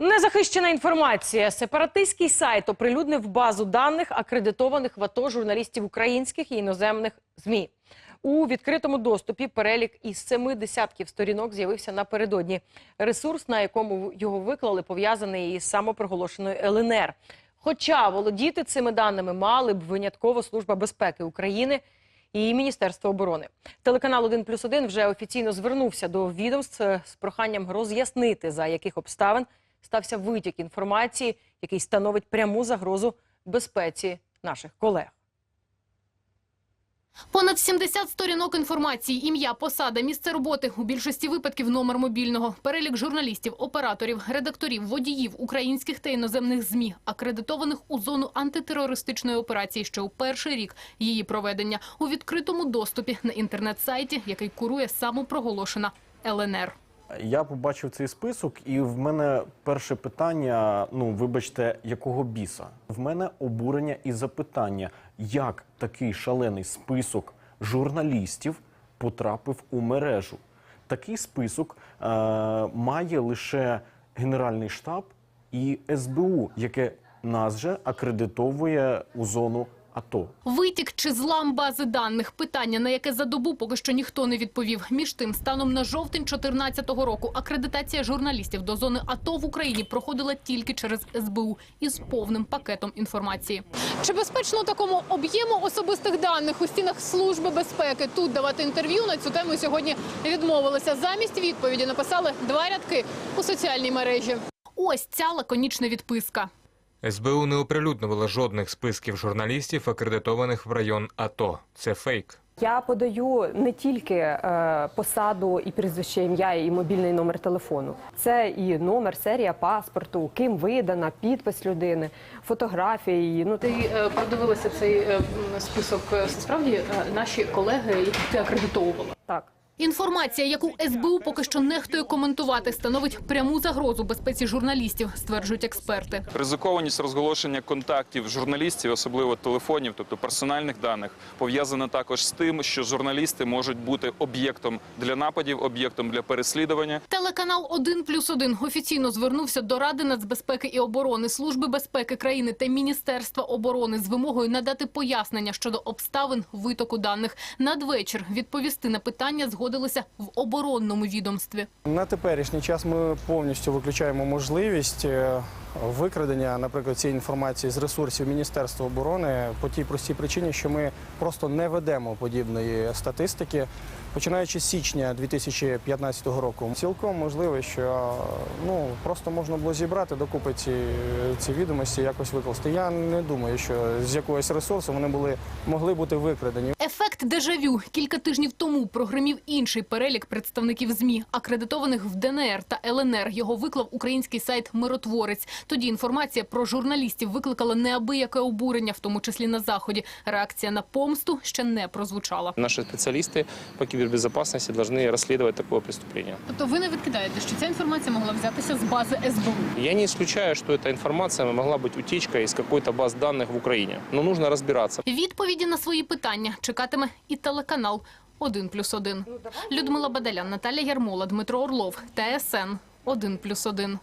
Незахищена інформація. Сепаратистський сайт оприлюднив базу даних акредитованих в АТО журналістів українських і іноземних ЗМІ. У відкритому доступі перелік із семи десятків сторінок з'явився напередодні. Ресурс, на якому його виклали, пов'язаний із самопроголошеною ЛНР. Хоча володіти цими даними мали б винятково Служба безпеки України і Міністерство оборони. Телеканал 1 плюс 1 вже офіційно звернувся до відомств з проханням роз'яснити, за яких обставин стався витік інформації, який становить пряму загрозу безпеці наших колег. Понад 70 сторінок інформації, ім'я, посада, місце роботи, у більшості випадків номер мобільного, перелік журналістів, операторів, редакторів, водіїв, українських та іноземних ЗМІ, акредитованих у зону антитерористичної операції ще у перший рік її проведення у відкритому доступі на інтернет-сайті, який курує самопроголошена ЛНР. Я побачив цей список, і в мене перше питання: ну вибачте, якого біса? В мене обурення і запитання, як такий шалений список журналістів потрапив у мережу. Такий список е, має лише Генеральний штаб і СБУ, яке нас же акредитовує у зону АТО. Витік чи злам бази даних – питання, на яке за добу поки що ніхто не відповів. Між тим, станом на жовтень 2014 року акредитація журналістів до зони АТО в Україні проходила тільки через СБУ із повним пакетом інформації. Чи безпечно такому об'єму особистих даних у стінах Служби безпеки тут давати інтерв'ю на цю тему сьогодні відмовилися. Замість відповіді написали два рядки у соціальній мережі. Ось ця лаконічна відписка. СБУ не оприлюднювала жодних списків журналістів, акредитованих в район АТО. Це фейк. Я подаю не тільки е, посаду і прізвище ім'я і мобільний номер телефону. Це і номер, серія паспорту, ким видана, підпис людини, фотографії. її. Ну Ти е, продивилася цей е, список. Е, Справді е, наші колеги, яких ти акредитовувала. так. Інформація, яку СБУ поки що нехтує коментувати, становить пряму загрозу безпеці журналістів, стверджують експерти. Ризикованість розголошення контактів журналістів, особливо телефонів, тобто персональних даних, пов'язана також з тим, що журналісти можуть бути об'єктом для нападів, об'єктом для переслідування. Телеканал 1 плюс 1 офіційно звернувся до Ради нацбезпеки і оборони, Служби безпеки країни та Міністерства оборони з вимогою надати пояснення щодо обставин витоку даних. Надвечір відповісти на питання згодилися в оборонному відомстві. На теперішній час ми повністю виключаємо можливість е, викрадення, наприклад, цієї інформації з ресурсів Міністерства оборони по тій простій причині, що ми просто не ведемо подібної статистики. Починаючи з січня 2015 року, цілком можливо, що ну просто можна було зібрати докупи ці, ці відомості, якось викласти. Я не думаю, що з якогось ресурсу вони були могли бути викрадені. Ефект дежавю. Кілька тижнів тому прогремів інший перелік представників ЗМІ, акредитованих в ДНР та ЛНР. Його виклав український сайт «Миротворець». Тоді інформація про журналістів викликала неабияке обурення, в тому числі на Заході. Реакція на помсту ще не прозвучала. Наши специалисты по кибербезопасности должны расследовать такое преступление. Тобто ви не відкидаєте, що ця інформація могла взятися з бази СБУ? Я не исключаю, что эта информация могла быть утечкой из какой-то баз данных в Украине. Но нужно разбираться. Відповіді на свої питання чекатиме і телеканал «1 плюс 1». Людмила Бадалян, Наталя Ярмола, Дмитро Орлов, ТСН «1 плюс 1».